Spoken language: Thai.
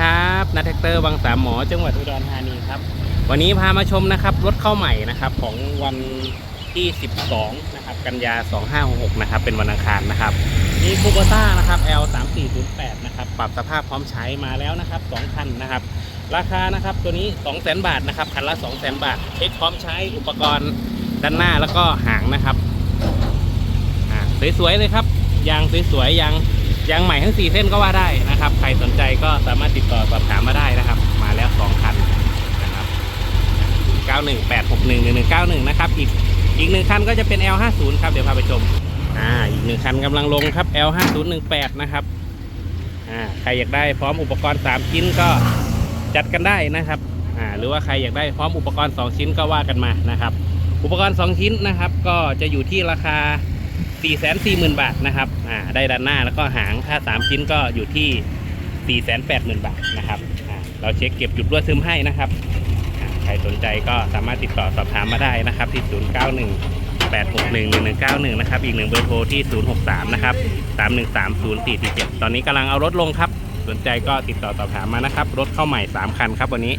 ครับนัทแท็กเตอร์วังสามหมอจังหวัดอุดรธานีครับ วันนี้พามาชมนะครับรถเข้าใหม่นะครับของวันที่ 12 นะครับ กันยา 2566 นะครับ เป็นวันอังคารนะครับมีคูโบต้านะครับ L 3 4 0 8นะครับ ปรับสภาพพร้อมใช้มาแล้วนะครับ2คันนะครับ ราคานะครับตัวนี้ 200,000 บาทนะครับคันละ 200,000 บาทเช็คพร้อมใช้อุปกรณ์ด้านหน้าแล้วก็หางนะครับอ่าสวยๆเลยครับยางสวยๆยาง ยางใหม่ทั้ง 4 เส้นก็ว่าได้นะครับ ใครสนใจก็สามารถติดต่อสอบถามมาได้นะครับ มาแล้ว 2 คันนะครับ 918611191 นะครับ อีกอีกหนึ่งคันก็จะเป็น L50 ครับ เดี๋ยวพาไปชม อ่า อีกหนึ่งคันกำลังลงครับ L5018 นะครับ อ่า ใครอยากได้พร้อมอุปกรณ์ 3 ชิ้นก็จัดกันได้นะครับ อ่า หรือว่าใครอยากได้พร้อมอุปกรณ์ 2 ชิ้นก็ว่ากันมานะครับ อุปกรณ์ 2 ชิ้นนะครับ ก็จะอยู่ที่ราคา 440,000 บาทนะครับอ่าได้ด้านหน้าแล้วก็หางถ้า 3 ชิ้นก็อยู่ที่ 480,000 บาทนะครับอ่าเราเช็คเก็บจุดรั่วซึมให้นะครับอ่าใครสนใจก็สามารถติดต่อสอบถามมาได้นะครับที่ 091 861 1191 นะครับ อีกหนึ่งเบอร์โทรที่ 063 นะครับ 313 0447 ตอนนี้กำลังเอารถลงครับ สนใจก็ติดต่อสอบถามมานะครับ รถเข้าใหม่ 3 คันครับวันนี้